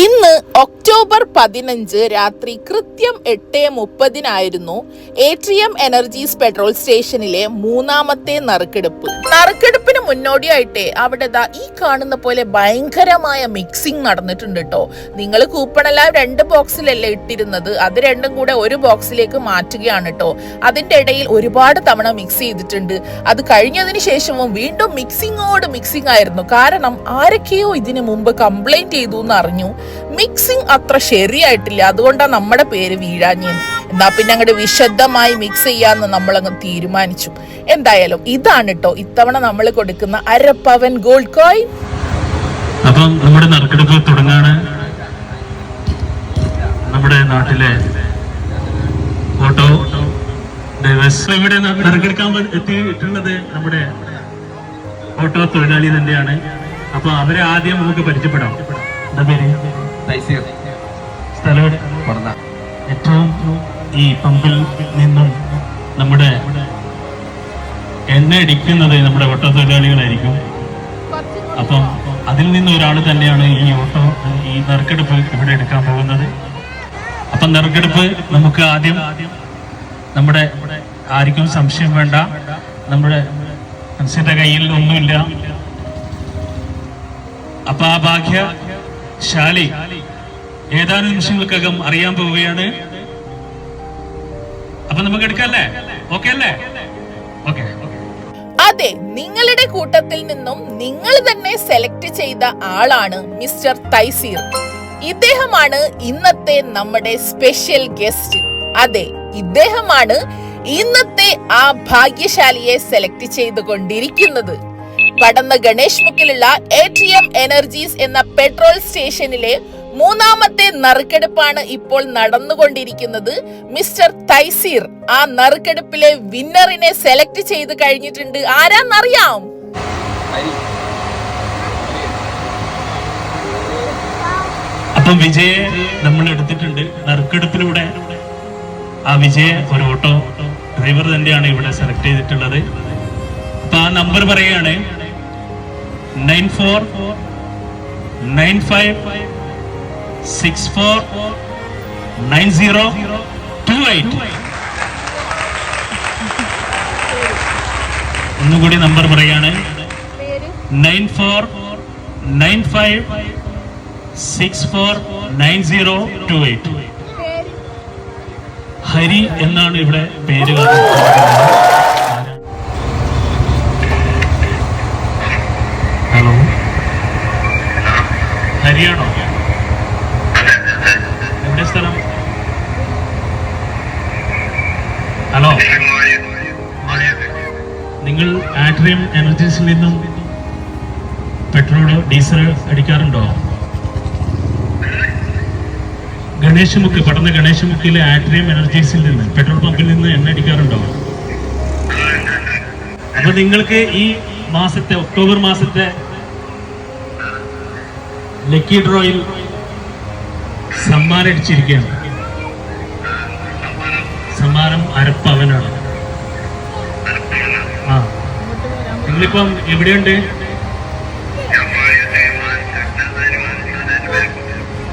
ഇന്ന് ഒക്ടോബർ പതിനഞ്ച് രാത്രി കൃത്യം എട്ട് മുപ്പതിനായിരുന്നു A T M energies petrol സ്റ്റേഷനിലെ മൂന്നാമത്തെ നറുക്കെടുപ്പ്. നറുക്കെടുപ്പിന് മുന്നോടിയായിട്ടേ അവിടെ ഈ കാണുന്ന പോലെ ഭയങ്കരമായ മിക്സിംഗ് നടന്നിട്ടുണ്ട് കേട്ടോ നിങ്ങൾ കൂപ്പണെല്ലാം രണ്ട് ബോക്സിലല്ലേ ഇട്ടിരുന്നത്? അത് രണ്ടും കൂടെ ഒരു ബോക്സിലേക്ക് മാറ്റുകയാണ് കേട്ടോ അതിന്റെ ഇടയിൽ ഒരുപാട് തവണ മിക്സ് ചെയ്തിട്ടുണ്ട്. അത് കഴിഞ്ഞതിന് ശേഷവും വീണ്ടും മിക്സിങ്ങോട് മിക്സിംഗ് ആയിരുന്നു. കാരണം ആരൊക്കെയോ ഇതിനു മുമ്പ് കംപ്ലൈന്റ് ചെയ്തു എന്ന് അറിഞ്ഞു മിക്സിംഗ് അത്ര ശരിയായിട്ടില്ല. അതുകൊണ്ടാണ് നമ്മുടെ പേര് വീഴാഞ്ഞത് എന്നാ പിന്നെ അങ്ങോട്ട് വിശദമായി മിക്സ് ചെയ്യാന്ന് നമ്മളങ്ങ് തീരുമാനിച്ചു. എന്തായാലും ഇതാണ് കേട്ടോ ഇത്തവണ നമ്മൾ കൊടുക്കുന്ന അരപ്പവൻ ഗോൾഡ് കോയിൻ അപ്പം നമ്മുടെ നറുക്കെടുപ്പ് തുടങ്ങാണ്. നമ്മുടെ നാട്ടിലെ ഓട്ടോ ഇവിടെ നറുക്കെടുക്കാൻ എത്തിയിട്ടുള്ളത് നമ്മുടെ ഓട്ടോ തൊഴിലാളി തന്നെയാണ്. അപ്പൊ അവരെ ആദ്യം നമുക്ക് പരിചയപ്പെടാം. എന്താ പേര്? തൈസീർ സ്ഥലം? ഏറ്റവും ഈ പമ്പിൽ നിന്നും നമ്മുടെ എണ്ണ അടിക്കുന്നത് നമ്മുടെ ഓട്ടോ തൊഴിലാളികളായിരിക്കും. അപ്പം അതിൽ നിന്ന് ഒരാൾ തന്നെയാണ് ഈ ഓട്ടോ ഈ നറുക്കെടുപ്പ് ഇവിടെ എടുക്കാൻ പോകുന്നത്. അപ്പം നറുക്കെടുപ്പ് നമുക്ക് ആദ്യം നമ്മുടെ ആർക്കും സംശയം വേണ്ട. നമ്മുടെ മനുഷ്യന്റെ കയ്യിൽ ഒന്നുമില്ല. അപ്പൊ ആ ഭാഗ്യശാലി ഏതാനും നിമിഷങ്ങൾക്കകം അറിയാൻ പോവുകയാണ്. അപ്പൊ നമുക്ക് എടുക്കല്ലേ? ഓക്കെ അല്ലേ? ഓക്കെ. അതെ നിങ്ങളുടെ കൂട്ടത്തിൽ നിന്നും നിങ്ങൾ തന്നെ സെലക്ട് ചെയ്ത ആളാണ് മിസ്റ്റർ തൈസീർ. ഇദ്ദേഹമാണ് ഇന്നത്തെ നമ്മുടെ സ്പെഷ്യൽ ഗസ്റ്റ്. അതെ ഇദ്ദേഹമാണ് ഇന്നത്തെ ആ ഭാഗ്യശാലിയെ സെലക്ട് ചെയ്തുകൊണ്ടിരിക്കുന്നത്. കടന്ന ഗണേഷ് മുക്കിലുള്ള എ ടി എം എനർജീസ് എന്ന പെട്രോൾ സ്റ്റേഷനിലെ മൂന്നാമത്തെ നറുക്കെടുപ്പാണ് ഇപ്പോൾ നടന്നുകൊണ്ടിരിക്കുന്നത്. മിസ്റ്റർ തൈസീർ ആ നറുക്കെടുപ്പിലെ വിന്നറിനെ സെലക്ട് ചെയ്ത് കഴിഞ്ഞിട്ടുണ്ട്. ആരാന്നറിയാം? അപ്പം വിജയെ നമ്മൾ എടുത്തിട്ടുണ്ട്. നറുക്കെടുപ്പിലൂടെ ആ വിജയ ഒരു ഓട്ടോ ഡ്രൈവർ തന്നെയാണ് ഇവിടെ സെലക്ട് ചെയ്തിട്ടുള്ളത്. അപ്പൊ ആ നമ്പർ പറയുകയാണ്. Nine four nine five six four nine zero two eight. ഒന്നുകൂടി നമ്പർ പറയാണ്. Nine four nine five six four nine zero two eight. Hari എന്നാണ് ഇവിടെ പേര് ഹരിയാണോ എവിടെ സ്ഥലം? ഹലോ? നിങ്ങൾ ആട്രിയം എനർജീസിൽ നിന്നും പെട്രോൾ ഡീസൽ അടിക്കാറുണ്ടോ? ഗണേശ് മുക്ക് പടന്ന ഗണേശ് മുക്കിലെ ആട്രിയം എനർജീസിൽ നിന്ന് പെട്രോൾ പമ്പിൽ നിന്ന് എണ്ണ അടിക്കാറുണ്ടോ? അപ്പൊ നിങ്ങൾക്ക് ഈ മാസത്തെ ഒക്ടോബർ മാസത്തെ ലക്കി ഡ്രോയിൽ സമ്മാനം അടിച്ചിരിക്കുകയാണ് സമ്മാനം അരപ്പവനാണ് ആ. നിങ്ങളിപ്പം എവിടെയുണ്ട്?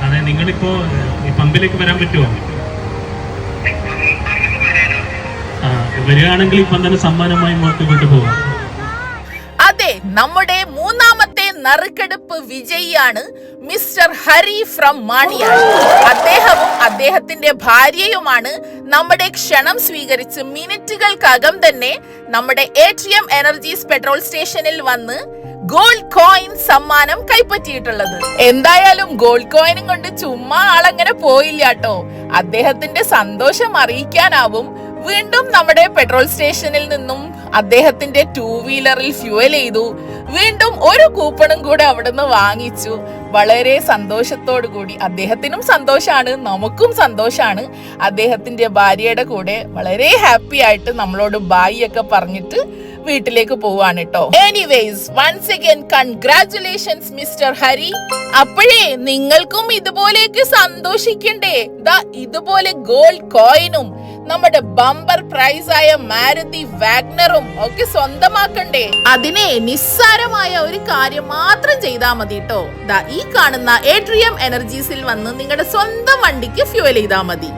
അതെ നിങ്ങളിപ്പോ ഈ പമ്പിലേക്ക് വരാൻ പറ്റുമോ? ആ വരികയാണെങ്കിൽ ഇപ്പം തന്നെ സമ്മാനമായി നമുക്ക് പോവാം അതെ നമ്മുടെ മൂന്നാമത്തെ നറുക്കെടുപ്പ് വിജയിയാണ് മിസ്റ്റർ ഹരി ഫ്രം മാണിയ അദ്ദേഹവും അദ്ദേഹത്തിന്റെ ഭാര്യയുമാണ് നമ്മുടെ ക്ഷണം സ്വീകരിച്ച് മിനിറ്റുകൾക്കകം തന്നെ നമ്മുടെ A T M energies petrol സ്റ്റേഷനിൽ വന്ന് ഗോൾഡ് കോയിൻ സമ്മാനം കൈപ്പറ്റിയിട്ടുള്ളത്. എന്തായാലും ഗോൾഡ് കോയിനും കൊണ്ട് ചുമ്മാ ആളങ്ങനെ പോയില്ല കേട്ടോ. അദ്ദേഹത്തിന്റെ സന്തോഷം അറിയിക്കാനാവും വീണ്ടും നമ്മുടെ പെട്രോൾ സ്റ്റേഷനിൽ നിന്നും അദ്ദേഹത്തിന്റെ ടൂ വീലറിൽ ഫ്യൂവൽ ചെയ്തു. വീണ്ടും ഒരു കൂപ്പണും കൂടെ അവിടുന്ന് വാങ്ങിച്ചു. വളരെ സന്തോഷത്തോടു കൂടി. അദ്ദേഹത്തിനും സന്തോഷമാണ് നമുക്കും സന്തോഷമാണ് അദ്ദേഹത്തിന്റെ ഭാര്യയുടെ കൂടെ വളരെ ഹാപ്പി ആയിട്ട് നമ്മളോട് ബായി ഒക്കെ പറഞ്ഞിട്ട് വീട്ടിലേക്ക് പോവാണ് കേട്ടോ anyways once again congratulations mister Hari അപ്പോഴേ നിങ്ങൾക്കും ഇതുപോലെയൊക്കെ സന്തോഷിക്കണ്ടേ? ദാ ഇതുപോലെ ഗോൾഡ് കോയിനും നമ്മുടെ ബമ്പർ ആയ മാരുതി വാഗ്നറും ഒക്കെ സ്വന്തമാക്കണ്ടേ? അതിനെ നിസ്സാരമായ ഒരു കാര്യം മാത്രം ചെയ്താൽ മതി കേട്ടോ ഈ കാണുന്ന എട്രിയം എനർജീസിൽ വന്ന് നിങ്ങളുടെ സ്വന്തം വണ്ടിക്ക് ഫ്യൂവൽ ചെയ്താൽ മതി.